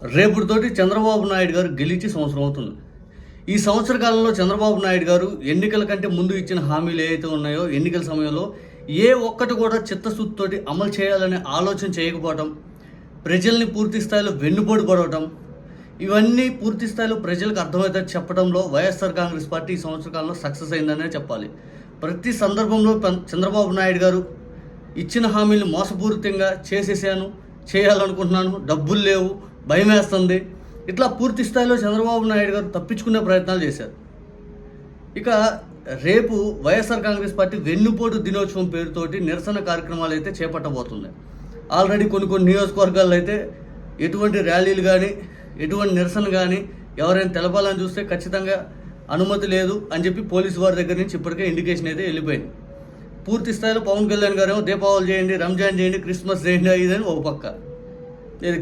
రేపుతోటి చంద్రబాబు నాయుడు గారు గెలిచి సంవత్సరం అవుతుంది. ఈ సంవత్సర కాలంలో చంద్రబాబు నాయుడు గారు ఎన్నికల కంటే ముందు ఇచ్చిన హామీలు ఏవైతే ఉన్నాయో ఎన్నికల సమయంలో ఏ ఒక్కటి కూడా చిత్తశుద్ధితోటి అమలు చేయాలనే ఆలోచన చేయకపోవటం ప్రజల్ని పూర్తి స్థాయిలో వెన్నుపోటు పడవటం ఇవన్నీ పూర్తి స్థాయిలో ప్రజలకు అర్థమవుతాయి చెప్పడంలో వైఎస్ఆర్ కాంగ్రెస్ పార్టీ ఈ సంవత్సర కాలంలో సక్సెస్ అయిందనే చెప్పాలి. ప్రతి సందర్భంలో చంద్రబాబు నాయుడు గారు ఇచ్చిన హామీలు మోసపూరితంగా చేసేసాను చేయాలనుకుంటున్నాను డబ్బులు లేవు భయం వేస్తుంది ఇట్లా పూర్తి స్థాయిలో చంద్రబాబు నాయుడు గారు తప్పించుకునే ప్రయత్నాలు చేశారు. ఇక రేపు వైఎస్ఆర్ కాంగ్రెస్ పార్టీ వెన్నుపోటు దినోత్సవం పేరుతోటి నిరసన కార్యక్రమాలు అయితే చేపట్టబోతుంది ఆల్రెడీ కొన్ని కొన్ని నియోజకవర్గాల్లో అయితే ఎటువంటి ర్యాలీలు కానీ ఎటువంటి నిరసన కానీ ఎవరైనా తెలపాలని చూస్తే ఖచ్చితంగా అనుమతి లేదు అని చెప్పి పోలీసు వారి దగ్గర నుంచి ఇప్పటికే ఇండికేషన్ అయితే వెళ్ళిపోయింది. పూర్తి స్థాయిలో పవన్ కళ్యాణ్ గారు దీపావళి చేయండి రంజాన్ చేయండి క్రిస్మస్ చేయండి ఇదని ఒక పక్క.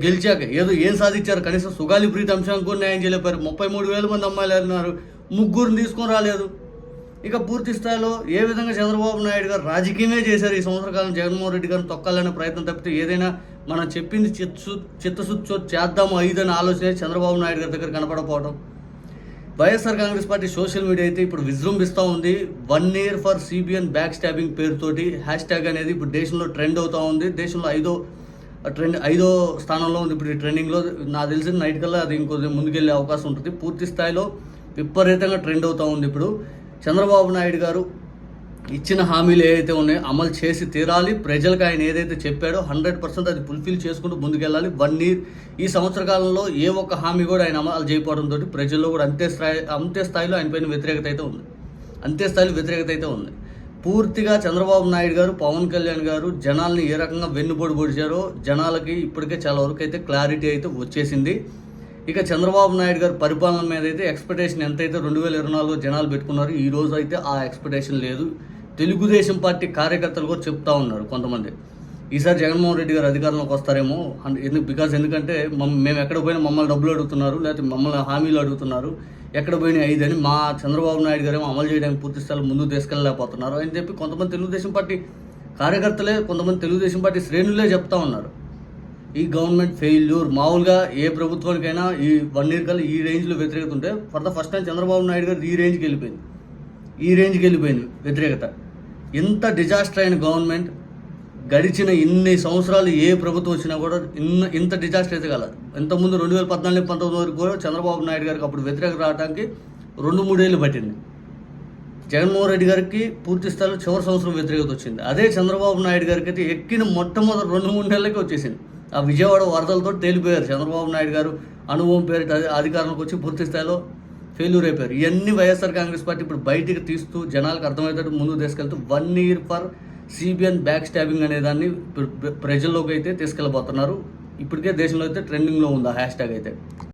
గెలిచాక. ఏదో ఏం సాధించారు? కనీసం సుగాలి ప్రీతి అంశానికి కూడా న్యాయం చేయలేపారు ముప్పై మూడు వేల మంది అమ్మాయిలు అన్నారు. ముగ్గురిని తీసుకొని రాలేదు. ఇక పూర్తి స్థాయిలో ఏ విధంగా చంద్రబాబు నాయుడు గారు రాజకీయమే చేశారు? ఈ సంవత్సర కాలం జగన్మోహన్ రెడ్డి గారిని తొక్కాలనే ప్రయత్నం తప్పితే ఏదైనా మనం చెప్పింది చిత్తశు చిత్తశుద్ధి చేద్దాము ఐదని ఆలోచన చంద్రబాబు నాయుడు గారి దగ్గర కనపడపోవడం YSR Congress party social media అయితే ఇప్పుడు విజృంభిస్తూ ఉంది. One year for CBN back stabbing పేరుతోటి. హ్యాష్ ట్యాగ్ అనేది ఇప్పుడు దేశంలో ట్రెండ్ అవుతూ ఉంది. దేశంలో ఐదో ట్రెండ్ ఐదో స్థానంలో ఉంది. ఇప్పుడు ఈ ట్రెండింగ్లో నాకు తెలిసిన నైట్ కల్లా అది ఇంకొద్ది ముందుకెళ్ళే అవకాశం ఉంటుంది. పూర్తి స్థాయిలో విపరీతంగా ట్రెండ్ అవుతూ ఉంది ఇప్పుడు. చంద్రబాబు నాయుడు గారు ఇచ్చిన హామీలు ఏవైతే ఉన్నాయో అమలు చేసి తీరాలి. ప్రజలకు ఆయన ఏదైతే చెప్పాడో హండ్రెడ్ పర్సెంట్ అది ఫుల్ఫిల్ చేసుకుంటూ ముందుకెళ్ళాలి. వన్ ఇయర్ ఈ సంవత్సర కాలంలో ఏ ఒక్క హామీ కూడా ఆయన అమలు చేయకపోవడంతో ప్రజల్లో కూడా అంతే స్థాయి అంతే స్థాయిలో ఆయనపైన వ్యతిరేకత అయితే ఉంది. అంతే స్థాయిలో వ్యతిరేకత అయితే ఉంది. పూర్తిగా చంద్రబాబు నాయుడు గారు పవన్ కళ్యాణ్ గారు జనాల్ని ఏ రకంగా వెన్నుపోటు పొడిచారో జనాలకి ఇప్పటికే చాలా వరకు అయితే క్లారిటీ అయితే వచ్చేసింది. ఇక చంద్రబాబు నాయుడు గారి పరిపాలన మీద అయితే ఎక్స్పెక్టేషన్ ఎంతైతే రెండు వేల ఇరవై నాలుగులో జనాలు పెట్టుకున్నారు ఈ రోజు అయితే ఆ ఎక్స్పెక్టేషన్ లేదు. తెలుగుదేశం పార్టీ కార్యకర్తలు కూడా చెప్తా ఉన్నారు కొంతమంది. ఈసారి జగన్మోహన్ రెడ్డి గారు అధికారంలోకి వస్తారేమో అండ్ ఎందుకు బికాజ్ ఎందుకంటే మమ్- మేము ఎక్కడ పోయినా మమ్మల్ని డబ్బులు అడుగుతున్నారు లేకపోతే మమ్మల్ని హామీలు అడుగుతున్నారు. ఎక్కడ పోయినాయి ఐదు అని మా చంద్రబాబు నాయుడు గారు అమలు చేయడానికి పూర్తి స్థాయిలో ముందుకు తీసుకెళ్ళలేకపోతున్నారు అని చెప్పి కొంతమంది తెలుగుదేశం పార్టీ కార్యకర్తలే కొంతమంది తెలుగుదేశం పార్టీ శ్రేణులే చెప్తా ఉన్నారు. ఈ గవర్నమెంట్ ఫెయిల్యూర్ మామూలుగా ఏ ప్రభుత్వానికైనా ఈ వన్ ఇయర్ కల్లా ఈ రేంజ్లో వ్యతిరేకత ఉంటే for the first time Chandrababu Naidu గారు ఈ రేంజ్కి వెళ్ళిపోయింది. ఈ రేంజ్కి వెళ్ళిపోయింది వ్యతిరేకత. ఎంత డిజాస్టర్ అయిన గవర్నమెంట్ గడిచిన ఇన్ని సంవత్సరాలు ఏ ప్రభుత్వం వచ్చినా కూడా ఇన్న ఇంత డిజాస్టర్ అయితే కలదు. ఇంతకుముందు రెండు వేల పద్నాలుగు పంతొమ్మిది వరకు కూడా చంద్రబాబు నాయుడు గారికి అప్పుడు వ్యతిరేకత రావడానికి రెండు మూడేళ్ళు పట్టింది. జగన్మోహన్ రెడ్డి గారికి పూర్తి స్థాయిలో చివరి సంవత్సరం వ్యతిరేకత వచ్చింది. అదే చంద్రబాబు నాయుడు గారికి అయితే ఎక్కిన మొట్టమొదటి రెండు మూడు నెలలకే వచ్చేసింది. ఆ విజయవాడ వరదలతో తేలిపోయారు చంద్రబాబు నాయుడు గారు. అనుభవం పేరిట అధికారంలోకి వచ్చి పూర్తి స్థాయిలో ఫెయిల్యూర్ అయిపోయారు. ఇవన్నీ వైఎస్ఆర్ కాంగ్రెస్ పార్టీ ఇప్పుడు బయటికి తీస్తూ జనాలకు అర్థమయ్యేటట్టు ముందుకు తీసుకెళ్తూ one year for CBN back stabbing అనే దాన్ని ప్ర- ప్రజల్లోకి అయితే తీసుకెళ్ళబోతున్నారు. ఇప్పటికే దేశంలో అయితే ట్రెండింగ్లో ఉంది ఆ హ్యాష్ ట్యాగ్ అయితే.